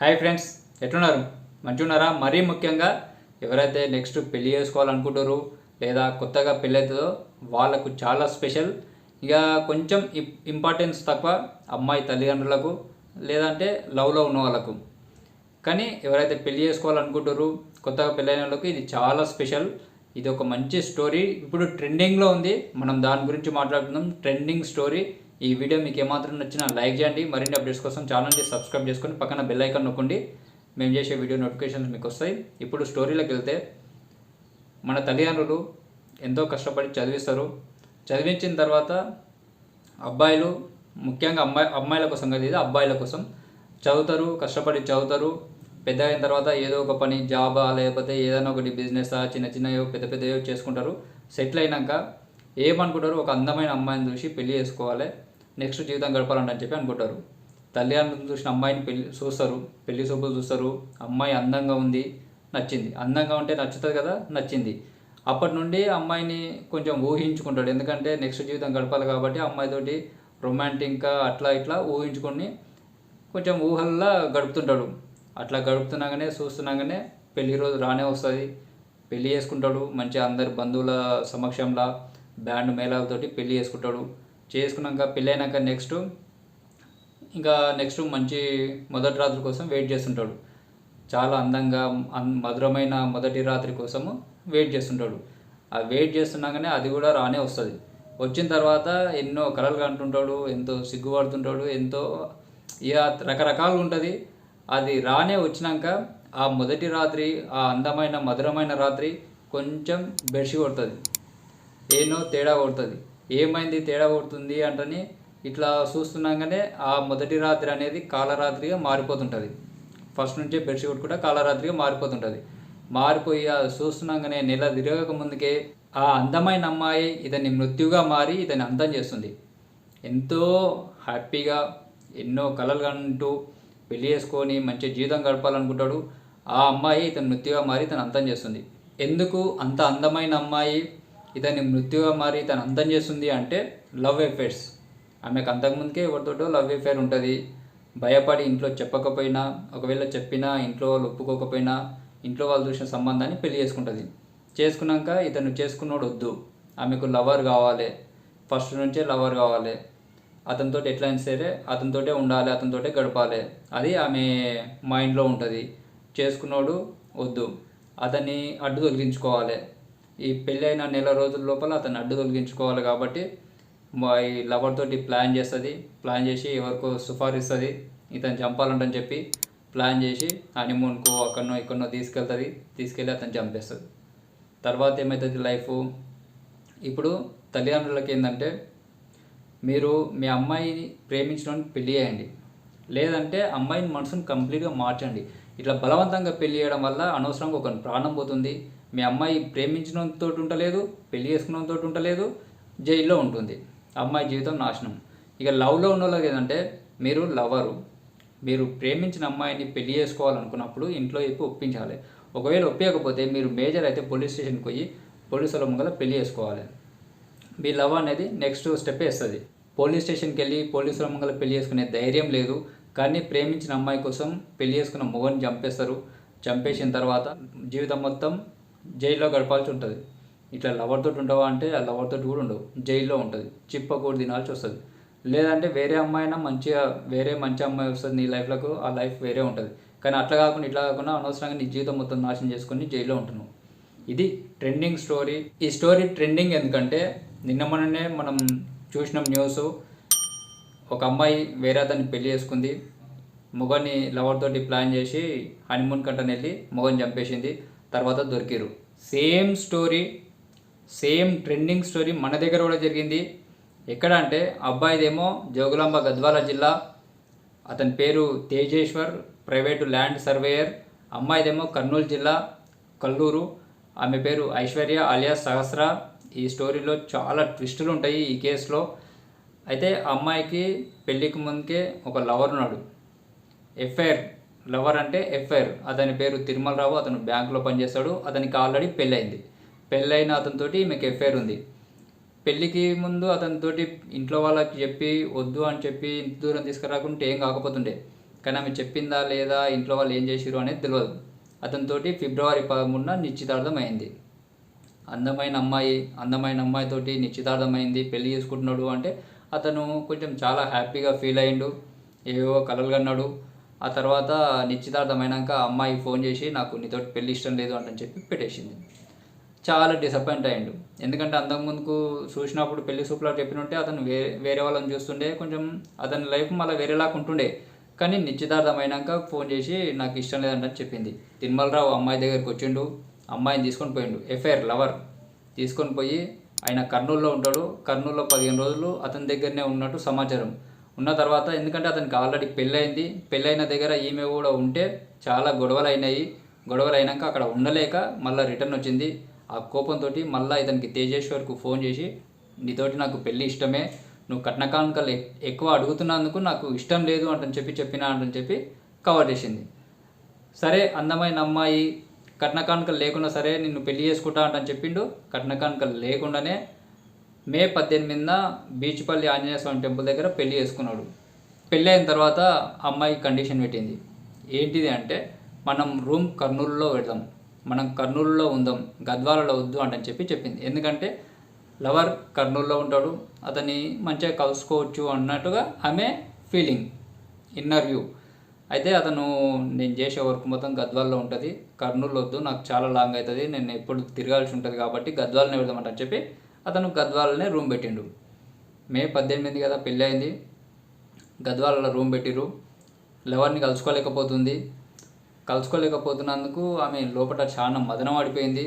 Hi friends ఎట్లున్నారు? మంచిగున్నారా? మరీ ముఖ్యంగా ఎవరైతే నెక్స్ట్ పెళ్ళి చేసుకోవాలనుకుంటారో లేదా కొత్తగా పెళ్ళి అవుతుందో వాళ్ళకు చాలా స్పెషల్ ఇక కొంచెం ఇంపార్టెన్స్ తక్కువ అమ్మాయి తల్లిదండ్రులకు లేదంటే లవ్లో ఉన్న వాళ్ళకు. కానీ ఎవరైతే పెళ్ళి చేసుకోవాలనుకుంటారో కొత్తగా పెళ్ళైన వాళ్ళకి ఇది చాలా స్పెషల్ ఇది ఒక మంచి స్టోరీ ఇప్పుడు ట్రెండింగ్లో ఉంది. మనం దాని గురించి మాట్లాడుతున్నాం ట్రెండింగ్ స్టోరీ ఈ వీడియో మీకు ఏమాత్రం నచ్చినా లైక్ చేయండి. మరిన్ని అప్డేట్స్ కోసం ఛానల్ని సబ్స్క్రైబ్ చేసుకొని పక్కన బెల్ ఐకాన్ నొక్కండి. మేము చేసే వీడియో నోటిఫికేషన్స్ మీకు వస్తాయి. ఇప్పుడు స్టోరీలోకి వెళ్తే మన తల్లిదండ్రులు ఎంతో కష్టపడి చదివిస్తారు. చదివించిన తర్వాత అబ్బాయిలు ముఖ్యంగా అమ్మాయి అమ్మాయిల కోసం కదా ఇది అబ్బాయిల కోసం చదువుతారు కష్టపడి చదువుతారు. పెద్ద అయిన తర్వాత ఏదో ఒక పని జాబా లేకపోతే ఏదైనా ఒకటి బిజినెస్ చిన్న చిన్నయో పెద్ద పెద్దయో చేసుకుంటారు. సెటిల్ అయినాక ఏమనుకుంటారు ఒక అందమైన అమ్మాయిని చూసి పెళ్ళి చేసుకోవాలి. నెక్స్ట్ జీవితం గడపాలని చెప్పి అనుకుంటారు. తల్లిదండ్రులు చూసిన అమ్మాయిని పెళ్ళి చూస్తారు. పెళ్ళి చూపులు చూస్తారు. అమ్మాయి అందంగా ఉంది నచ్చింది. అందంగా ఉంటే నచ్చుతుంది కదా? నచ్చింది. అప్పటి నుండి అమ్మాయిని కొంచెం ఊహించుకుంటాడు. ఎందుకంటే నెక్స్ట్ జీవితం గడపాలి కాబట్టి అమ్మాయితోటి రొమాంటిక్గా అట్లా ఇట్లా ఊహించుకొని కొంచెం ఊహల్లా గడుపుతుంటాడు. అట్లా గడుపుతున్నాగానే చూస్తున్నాగానే పెళ్ళి రోజు రానే వస్తుంది. పెళ్ళి చేసుకుంటాడు. మంచిగా అందరి బంధువుల సమక్షంలో బ్యాండ్ మేళాలతోటి పెళ్ళి చేసుకుంటాడు. చేసుకున్నాక పెళ్ళైనాక నెక్స్ట్ ఇంకా నెక్స్ట్ మంచి మొదటి రాత్రి కోసం వెయిట్ చేస్తుంటాడు. చాలా అందంగా అన్ మధురమైన మొదటి రాత్రి కోసము వెయిట్ చేస్తుంటాడు. ఆ వెయిట్ చేస్తున్నాకనే అది కూడా రానే వస్తుంది. వచ్చిన తర్వాత ఎన్నో కలలు కంటుంటాడు ఎంతో సిగ్గుపడుతుంటాడు ఎంతో ఇక రకరకాలు ఉంటుంది. అది రానే వచ్చినాక ఆ మొదటి రాత్రి ఆ అందమైన మధురమైన రాత్రి కొంచెం బెడిసి కొడుతుంది. ఏనో తేడా కొడుతుంది. ఏమైంది తేడా కొడుతుంది అంటని ఇట్లా చూస్తున్నాగానే ఆ మొదటి రాత్రి అనేది కాలరాత్రిగా మారిపోతుంటుంది. ఫస్ట్ నుంచే బెడ్షీట్ కూడా కాలరాత్రిగా మారిపోతుంటుంది. మారిపోయి అది చూస్తున్నాగానే నెల తిరగక ముందుకే ఆ అందమైన అమ్మాయి ఇతన్ని మృత్యుగా మారి ఇతన్ని అందం చేస్తుంది. ఎంతో హ్యాపీగా ఎన్నో కలలు కంటూ పెళ్ళి చేసుకొని మంచి జీవితం గడపాలనుకుంటాడు. ఆ అమ్మాయి ఇతను మృత్యుగా మారి ఇతను అంతం చేస్తుంది. ఎందుకు అంత అందమైన అమ్మాయి ఇతని మృత్యుగా మారి తను అంతం చేస్తుంది అంటే లవ్ ఎఫేర్స్ ఆమెకు అంతకుముందుకే ఎవరితోటో లవ్ ఎఫేర్ ఉంటుంది. భయపడి ఇంట్లో చెప్పకపోయినా ఒకవేళ చెప్పినా ఇంట్లో వాళ్ళు ఒప్పుకోకపోయినా ఇంట్లో వాళ్ళు చూసిన సంబంధాన్ని పెళ్ళి చేసుకుంటుంది. చేసుకున్నాక ఇతను చేసుకున్నోడు వద్దు. ఆమెకు లవర్ కావాలి. ఫస్ట్ నుంచే లవర్ కావాలి. అతనితో ఎట్లయినా సరే అతనితోటే ఉండాలి అతనితోటే గడపాలి. అది ఆమె మైండ్లో ఉంటుంది. చేసుకున్నోడు వద్దు. అతన్ని అడ్డు తొలగించుకోవాలి. ఈ పెళ్ళైన నెల రోజుల లోపల అతను అడ్డు తొలగించుకోవాలి కాబట్టి మా ఈ లవర్ తోటి ప్లాన్ చేస్తుంది. ప్లాన్ చేసి ఎవరికో సుఫారిస్తుంది. ఇతను చంపాలంటని చెప్పి ప్లాన్ చేసి హనీమూన్కో అక్కడనో ఇక్కడనో తీసుకెళ్తుంది. తీసుకెళ్ళి అతను చంపేస్తుంది. తర్వాత ఏమవుతుంది లైఫ్? ఇప్పుడు తల్లిదండ్రులకి ఏంటంటే మీరు మీ అమ్మాయిని ప్రేమించడం పెళ్ళి చేయండి. లేదంటే అమ్మాయిని మనసును కంప్లీట్గా మార్చండి. ఇట్లా బలవంతంగా పెళ్ళి చేయడం వల్ల అనవసరంగా ఒక ప్రాణం పోతుంది. మీ అమ్మాయి ప్రేమించడంతో ఉండలేదు పెళ్ళి చేసుకున్నంతో ఉండలేదు జైల్లో ఉంటుంది. అమ్మాయి జీవితం నాశనం. ఇక లవ్లో ఉన్న వాళ్ళకి ఏంటంటే మీరు లవరు మీరు ప్రేమించిన అమ్మాయిని పెళ్ళి చేసుకోవాలనుకున్నప్పుడు ఇంట్లో చెప్పి ఒప్పించాలి. ఒకవేళ ఒప్పకపోతే మీరు మేజర్ అయితే పోలీస్ స్టేషన్కి పోయి పోలీసుల ముంగల పెళ్ళి చేసుకోవాలి. మీ లవ్ అనేది నెక్స్ట్ స్టెప్ వేస్తుంది. పోలీస్ స్టేషన్కి వెళ్ళి పోలీసుల ముంగల పెళ్ళి చేసుకునే ధైర్యం లేదు. కానీ ప్రేమించిన అమ్మాయి కోసం పెళ్ళి చేసుకున్న మొగని చంపేస్తారు. చంపేసిన తర్వాత జీవితం మొత్తం జైల్లో గడపాల్సి ఉంటుంది. ఇట్లా లవర్ తోటి ఉండవా అంటే ఆ లవర్ తోటి కూడా ఉండవు. జైల్లో ఉంటుంది. చిప్పకూడు తినాల్సి వస్తుంది. లేదంటే వేరే అమ్మాయినా మంచిగా వేరే మంచి అమ్మాయి వస్తుంది నీ లైఫ్లకు ఆ లైఫ్ వేరే ఉంటుంది. కానీ అట్లా కాకుండా ఇట్లా కాకుండా అనవసరంగా నీ జీవితం మొత్తం నాశనం చేసుకొని జైల్లో ఉంటున్నావు. ఇది ట్రెండింగ్ స్టోరీ ఈ స్టోరీ ట్రెండింగ్ ఎందుకంటే నిన్న మొన్ననే మనం చూసినాం న్యూస్ ఒక అమ్మాయి వేరే అతన్ని పెళ్ళి చేసుకుంది. మొగని లవర్ తోటి ప్లాన్ చేసి హనీమూన్ కంటని వెళ్ళి మొగని చంపేసింది. తర్వాత దొరికారు. Same story same trending story మన దగ్గర కూడా జరిగింది. ఎక్కడ అంటే అబ్బాయిదేమో జోగులాంబ గద్వాల జిల్లా అతని పేరు తేజేశ్వర్ ప్రైవేటు ల్యాండ్ సర్వేయర్ అమ్మాయిదేమో కర్నూలు జిల్లా కల్లూరు ఆమె పేరు ఐశ్వర్య అలియా సహస్ర. ఈ స్టోరీలో చాలా ట్విస్టులు ఉంటాయి ఈ కేసులో. అయితే అమ్మాయికి పెళ్ళికి ముందుకే ఒక లవర్ ఉన్నాడు. ఎఫ్ఐఆర్ లవర్ అంటే ఎఫ్ఐఆర్. అతని పేరు తిరుమలరావు అతను బ్యాంకులో పనిచేస్తాడు. అతనికి ఆల్రెడీ పెళ్ళయింది. పెళ్ళైన అతనితోటి ఈమెకి ఎఫ్ఐఆర్ ఉంది. పెళ్ళికి ముందు అతనితోటి ఇంట్లో వాళ్ళకి చెప్పి వద్దు అని చెప్పి ఇంత దూరం తీసుకురాకుంటే ఏం కాకపోతుండే. కానీ ఆమె చెప్పిందా లేదా ఇంట్లో వాళ్ళు ఏం చేసిరు అనేది తెలియదు అతనితోటి ఫిబ్రవరి పదమూడున నిశ్చితార్థం అయింది అందమైన అమ్మాయి అందమైన అమ్మాయితోటి నిశ్చితార్థం అయింది పెళ్ళి చేసుకుంటున్నాడు అంటే అతను కొంచెం చాలా హ్యాపీగా ఫీల్ అయ్యిండు. ఏవో కలలు కన్నాడు. ఆ తర్వాత నిశ్చితార్థమైనాక అయినాక అమ్మాయి ఫోన్ చేసి నాకు నీతోటి పెళ్ళి ఇష్టం లేదు అంటని చెప్పి పెట్టేసింది. చాలా డిసప్పాయింట్ అయ్యిండు. ఎందుకంటే అంతకుముందుకు చూసినప్పుడు పెళ్ళి సూపులా చెప్పినట్టే అతను వేరే వేరే వాళ్ళని చూస్తుండే కొంచెం అతని లైఫ్ మళ్ళీ వేరేలాగా ఉంటుండే. కానీ నిశ్చితార్థమైనాక అయినాక ఫోన్ చేసి నాకు ఇష్టం లేదంటని చెప్పింది. తిరుమలరావు అమ్మాయి దగ్గరికి వచ్చిండు. అమ్మాయిని తీసుకొని పోయిండు. FIR lover. తీసుకొని పోయి ఆయన కర్నూలులో ఉంటాడు. కర్నూలులో పదిహేను రోజులు అతని దగ్గరనే ఉన్నట్టు సమాచారం. ఉన్న తర్వాత ఎందుకంటే అతనికి ఆల్రెడీ పెళ్ళయింది. పెళ్ళైన దగ్గర ఈమె కూడా ఉంటే చాలా గొడవలు అయినాయి గొడవలు అయినాక అక్కడ ఉండలేక మళ్ళీ రిటర్న్ వచ్చింది. ఆ కోపంతో మళ్ళీ ఇతనికి తేజేశ్వర్కు ఫోన్ చేసి నీతోటి నాకు పెళ్ళి ఇష్టమే. నువ్వు కట్న కానుకలు ఎక్కువ అడుగుతున్నందుకు నాకు ఇష్టం లేదు అంటని చెప్పి చెప్పినా అంటని చెప్పి కవర్ చేసింది. సరే అందమైన అమ్మాయి కట్న కానుకలు లేకుండా సరే నిన్ను పెళ్ళి చేసుకుంటా అంటని చెప్పిండు. కట్న కానుకలు లేకుండానే మే పద్దెనిమిదిన బీచ్పల్లి ఆంజనేయ స్వామి టెంపుల్ దగ్గర పెళ్ళి చేసుకున్నాడు. పెళ్ళి అయిన తర్వాత అమ్మాయి కండిషన్ పెట్టింది. ఏంటిది అంటే మనం రూమ్ కర్నూలులో పెడదాం మనం కర్నూలులో ఉందాం గద్వాలలో వద్దు అంటని చెప్పి చెప్పింది. ఎందుకంటే లవర్ కర్నూలులో ఉంటాడు అతన్ని మంచిగా కలుసుకోవచ్చు అన్నట్టుగా ఆమె ఫీలింగ్ ఇన్నర్ వ్యూ. అయితే అతను నేను చేసే వర్క్ మొత్తం గద్వాల్లో ఉంటుంది కర్నూలు వద్దు నాకు చాలా లాంగ్ అవుతుంది నేను ఎప్పుడు తిరగాల్సి ఉంటుంది కాబట్టి గద్వాలనే వెళ్దామంటని చెప్పి అతను గద్వాలనే రూమ్ పెట్టిండు. మే పద్దెనిమిది కదా పెళ్ళి అయింది గద్వాలలో రూమ్ పెట్టిరు లవర్ని కలుసుకోలేకపోతుంది. కలుసుకోలేకపోతున్నందుకు ఆమె లోపల చాలా మదనం పడిపోయింది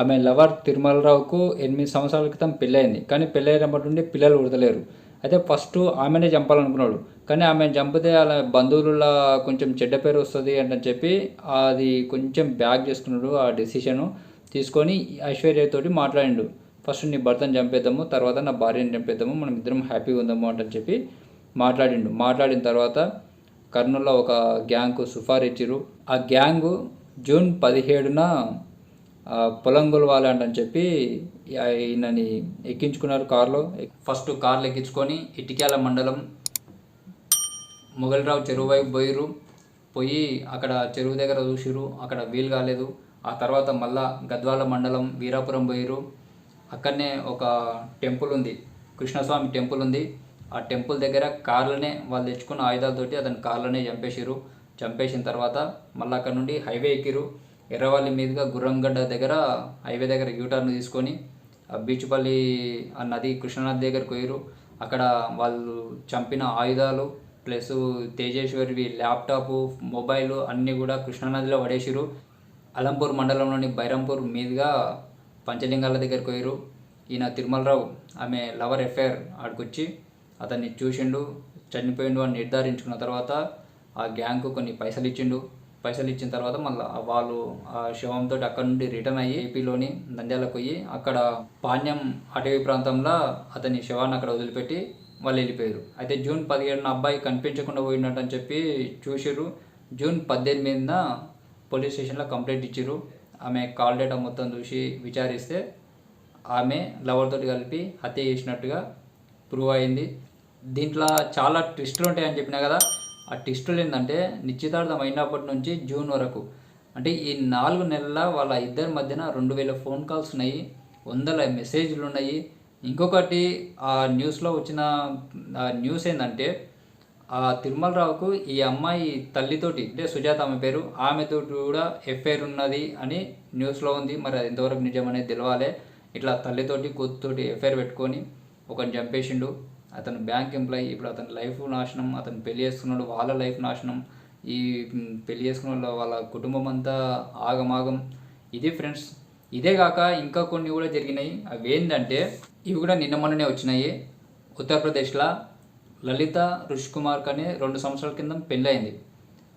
ఆమె లవర్ తిరుమలరావుకు ఎనిమిది సంవత్సరాల క్రితం పెళ్ళయింది. కానీ పెళ్ళైనప్పటి నుండి పిల్లలు ఉడతలేరు అయితే ఫస్ట్ ఆమెనే చంపాలనుకున్నాడు. కానీ ఆమె చంపితే అలా బంధువుల కొంచెం చెడ్డ పేరు వస్తుంది అని చెప్పి అది కొంచెం బ్యాక్ చేసుకున్నాడు ఆ డెసిషను. తీసుకొని ఐశ్వర్యతోటి మాట్లాడిండు. ఫస్ట్ నీ భర్తను చంపేద్దాము తర్వాత నా భార్యని చంపేద్దాము మనం ఇద్దరం హ్యాపీగా ఉందాము అంటని చెప్పి మాట్లాడిండు. మాట్లాడిన తర్వాత కర్నూల్లో ఒక గ్యాంగ్ సుఫార్ ఇచ్చిరు ఆ గ్యాంగ్ జూన్ పదిహేడున ఆ, పొలం అంటని చెప్పి ఈయనని ఎక్కించుకున్నారు కారులో. ఫస్ట్ కార్లు ఎక్కించుకొని ఇటిక్యాల మండలం మొగలరావు చెరువు వైపు పోయిరు పోయి అక్కడ చెరువు దగ్గర చూసిరు అక్కడ వీలు కాలేదు. ఆ తర్వాత మళ్ళా గద్వాల మండలం వీరాపురం పోయిర్రు. అక్కడనే ఒక టెంపుల్ ఉంది. కృష్ణస్వామి టెంపుల్ ఉంది. ఆ టెంపుల్ దగ్గర కార్లనే వాళ్ళు తెచ్చుకున్న ఆయుధాలతోటి అతను కార్లనే చంపేసిరు చంపేసిన తర్వాత మళ్ళీ అక్కడ నుండి హైవే ఎక్కిరు ఎర్రవల్లి మీదుగా గుర్రంగడ్డ దగ్గర హైవే దగ్గర యూటర్న్ తీసుకొని ఆ బీచ్పల్లి ఆ నది కృష్ణానది దగ్గరకు పోయిరు అక్కడ వాళ్ళు చంపిన ఆయుధాలు ప్లస్ తేజేశ్వరివి ల్యాప్టాప్ మొబైల్ అన్నీ కూడా కృష్ణానదిలో పడేసిరు అలంపూర్ మండలంలోని బైరంపూర్ మీదుగా పంచలింగాల దగ్గరికి పోయిరు ఈయన తిరుమలరావు ఆమె లవర్ ఎఫ్ఐఆర్ ఆడికొచ్చి అతన్ని చూసిండు చనిపోయిండు అని నిర్ధారించుకున్న తర్వాత ఆ గ్యాంగ్కు కొన్ని పైసలు ఇచ్చిండు. పైసలు ఇచ్చిన తర్వాత మళ్ళీ వాళ్ళు ఆ శవంతో అక్కడ నుండి రిటర్న్ అయ్యి ఏపీలోని నంద్యాలకు పోయి అక్కడ పాణ్యం అటవీ ప్రాంతంలో అతని శవాన్ని అక్కడ వదిలిపెట్టి వాళ్ళు వెళ్ళిపోయారు. అయితే జూన్ పదిహేడున అబ్బాయి కనిపించకుండా పోయినట్టు అని చెప్పి చూసిర్రు. జూన్ పద్దెనిమిదిన పోలీస్ స్టేషన్లో కంప్లైంట్ ఇచ్చిర్రు. ఆమె కాల్ డేటా మొత్తం చూసి విచారిస్తే ఆమె లవర్తో కలిపి హత్య చేసినట్టుగా ప్రూవ్ అయింది. దీంట్లో చాలా ట్విస్టులు ఉంటాయని చెప్పినా కదా ఆ ట్విస్టులు ఏంటంటే నిశ్చితార్థం అయినప్పటి నుంచి జూన్ వరకు అంటే ఈ నాలుగు నెలల వాళ్ళ ఇద్దరి మధ్యన రెండు వేల ఫోన్ కాల్స్ ఉన్నాయి వందల మెసేజ్లు ఉన్నాయి. ఇంకొకటి ఆ న్యూస్లో వచ్చిన ఆ న్యూస్ ఏంటంటే ఆ తిరుమలరావుకు ఈ అమ్మాయి తల్లితోటి అంటే సుజాత ఆమె పేరు ఆమెతో కూడా ఎఫ్ఐఆర్ ఉన్నది అని న్యూస్లో ఉంది. మరి అది ఎంతవరకు నిజం అనేది తెలవాలి. ఇట్లా తల్లితోటి కూతుతోటి ఎఫ్ఐఆర్ పెట్టుకొని ఒకని చంపేసిండు. అతను బ్యాంక్ ఎంప్లాయీ ఇప్పుడు అతని లైఫ్ నాశనం అతను పెళ్ళి చేసుకున్నాడు వాళ్ళ లైఫ్ నాశనం. ఈ పెళ్ళి చేసుకున్న వాళ్ళ కుటుంబం అంతా ఆగమాగం. ఇది ఫ్రెండ్స్ ఇదే కాక ఇంకా కొన్ని కూడా జరిగినాయి. అవి ఏంటంటే ఇవి కూడా నిన్న మొన్ననే వచ్చినాయి. ఉత్తరప్రదేశ్లో లలిత రుష్ కుమార్ అనే రెండు సంవత్సరాల కింద పెళ్ళయింది.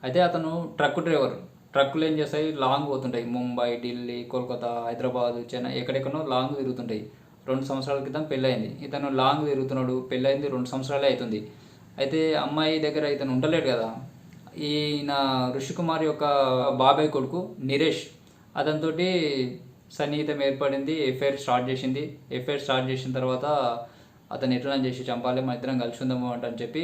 అయితే అతను ట్రక్ డ్రైవర్. ట్రక్కులు ఏం చేస్తాయి? లాంగ్ పోతుంటాయి. ముంబై ఢిల్లీ కోల్కతా హైదరాబాద్ చెన్నై ఎక్కడెక్కడో లాంగ్ తిరుగుతుంటాయి. రెండు సంవత్సరాల క్రితం పెళ్ళయింది. ఇతను లాంగ్ తిరుగుతున్నాడు. పెళ్ళయింది రెండు సంవత్సరాలే అవుతుంది. అయితే అమ్మాయి దగ్గర ఇతను ఉండలేడు కదా. ఈయన ఋషికుమార్ యొక్క బాబాయ్ కొడుకు నిరేష్. అతనితోటి సన్నిహితం ఏర్పడింది. ఎఫ్ఐఆర్ స్టార్ట్ చేసింది. ఎఫ్ఐఆర్ స్టార్ట్ చేసిన తర్వాత అతను ఎట్లా చేసి చంపాలి మన ఇద్దరం కలిసి ఉందాము అంటని చెప్పి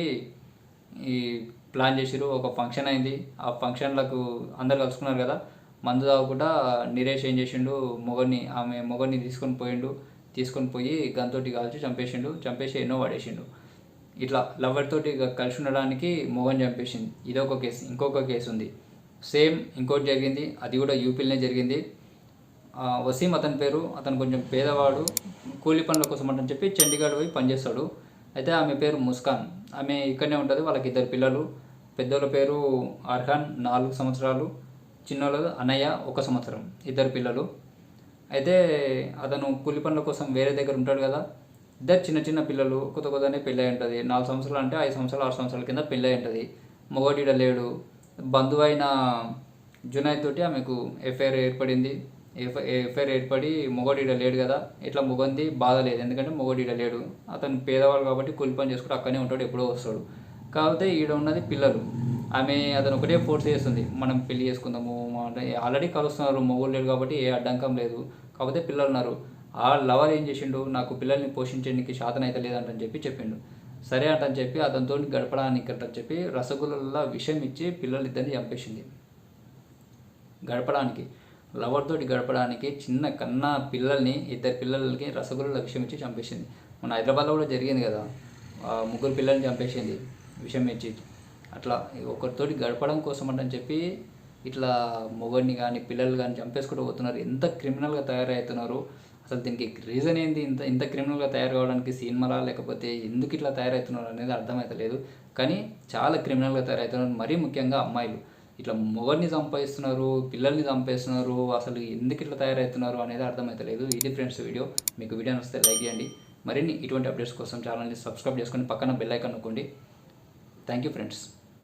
ఈ ప్లాన్ చేసిరు ఒక ఫంక్షన్ అయింది. ఆ ఫంక్షన్లకు అందరు కలుసుకున్నారు కదా. మందు తాగకుండా నిరేష్ ఏం చేసిండు మొగని ఆమె మొగని తీసుకొని పోయిండు. తీసుకొని పోయి గంతోటి కాల్చి చంపేసిండు. చంపేసి ఎన్నో పడేసిండు. ఇట్లా లవర్ తోటి కలిసి ఉండడానికి మొగన్ చంపేసింది. ఇదొక కేసు. ఇంకొక కేసు ఉంది సేమ్ ఇంకోటి జరిగింది. అది కూడా యూపీలోనే జరిగింది. వసీం అతని పేరు అతను కొంచెం పేదవాడు కూలి పనుల కోసం అంటని చెప్పి చండీగఢ్ పోయి పనిచేస్తాడు. అయితే ఆమె పేరు ముస్కాన్. ఆమె ఇక్కడనే ఉంటుంది వాళ్ళకి ఇద్దరు పిల్లలు. పెద్దోళ్ళ పేరు అర్హాన్ నాలుగు సంవత్సరాలు. చిన్నోళ్ళ అన్నయ్య ఒక సంవత్సరం. ఇద్దరు పిల్లలు. అయితే అతను కూలి పనుల కోసం వేరే దగ్గర ఉంటాడు కదా. ఇద్దరు చిన్న చిన్న పిల్లలు కొత్త కొత్తనే పెళ్ళి అయి ఉంటుంది. నాలుగు సంవత్సరాలు అంటే ఐదు సంవత్సరాలు ఆరు సంవత్సరాల కింద పెళ్ళి అయి ఉంటుంది మొగోడిడ లేడు. బంధువు అయిన జునైద్ తోటి ఆమెకు ఎఫ్ఐఆర్ ఏర్పడింది. ఎఫ్ఐ ఎఫ్ఐఆర్ ఏర్పడి మొగోడీడ లేడు కదా ఇట్లా మొగంది? బాధ లేదు. ఎందుకంటే మొగోడీడ లేడు. అతను పేదవాడు కాబట్టి కూలి పని చేసుకుంటూ అక్కడనే ఉంటాడు ఎప్పుడో వస్తాడు. కాకపోతే ఈడ ఉన్నది పిల్లలు. ఆమె అతను ఒకటే ఫోర్స్ చేస్తుంది. మనం పెళ్ళి చేసుకుందాము ఆల్రెడీ కలుస్తున్నారు మొగోడు లేడు కాబట్టి ఏ అడ్డంకం లేదు. కాకపోతే పిల్లలు ఉన్నారు. ఆ లవర్ ఏం చేసిండు? నాకు పిల్లల్ని పోషించడానికి శాతం అయితే లేదంటని చెప్పి చెప్పిండు. సరే అంటని చెప్పి అతనితో గడపడానికి అంటని చెప్పి రసగుల్లలో విషయం ఇచ్చి పిల్లలిద్దరిని చంపేసింది. గడపడానికి. లవర్ తోటి గడపడానికి చిన్న కన్న పిల్లల్ని ఇద్దరు పిల్లలకి రసగుల్ల విషం ఇచ్చి చంపేసింది. మన హైదరాబాద్లో కూడా జరిగింది కదా ముగ్గురు పిల్లల్ని చంపేసింది విషయం ఇచ్చి. అట్లా ఒకరితోటి గడపడం కోసం అంటని చెప్పి ఇట్లా మొగడిని కానీ పిల్లలు కానీ చంపేసుకుంటూ పోతున్నారు. ఎంత క్రిమినల్గా తయారవుతున్నారు? అసలు దీనికి రీజన్ ఏంది? ఇంత ఇంత క్రిమినల్గా తయారు కావడానికి సినిమాలా లేకపోతే ఎందుకు ఇట్లా తయారవుతున్నారు అనేది అర్థమవుతలేదు కానీ చాలా క్రిమినల్గా తయారవుతున్నారు. మరీ ముఖ్యంగా అమ్మాయిలు. ఇట్లా మొగడిని చంపేస్తున్నారు పిల్లల్ని చంపేస్తున్నారు అసలు ఎందుకు ఇట్లా తయారవుతున్నారు అనేది అర్థమవుతలేదు ఇది ఫ్రెండ్స్ వీడియో. మీకు వీడియో నచ్చితే లైక్ చేయండి. మరిన్ని ఇటువంటి అప్డేట్స్ కోసం ఛానల్ని సబ్స్క్రైబ్ చేసుకొని పక్కన బెల్ ఐకాన్ నొక్కండి. Thank you friends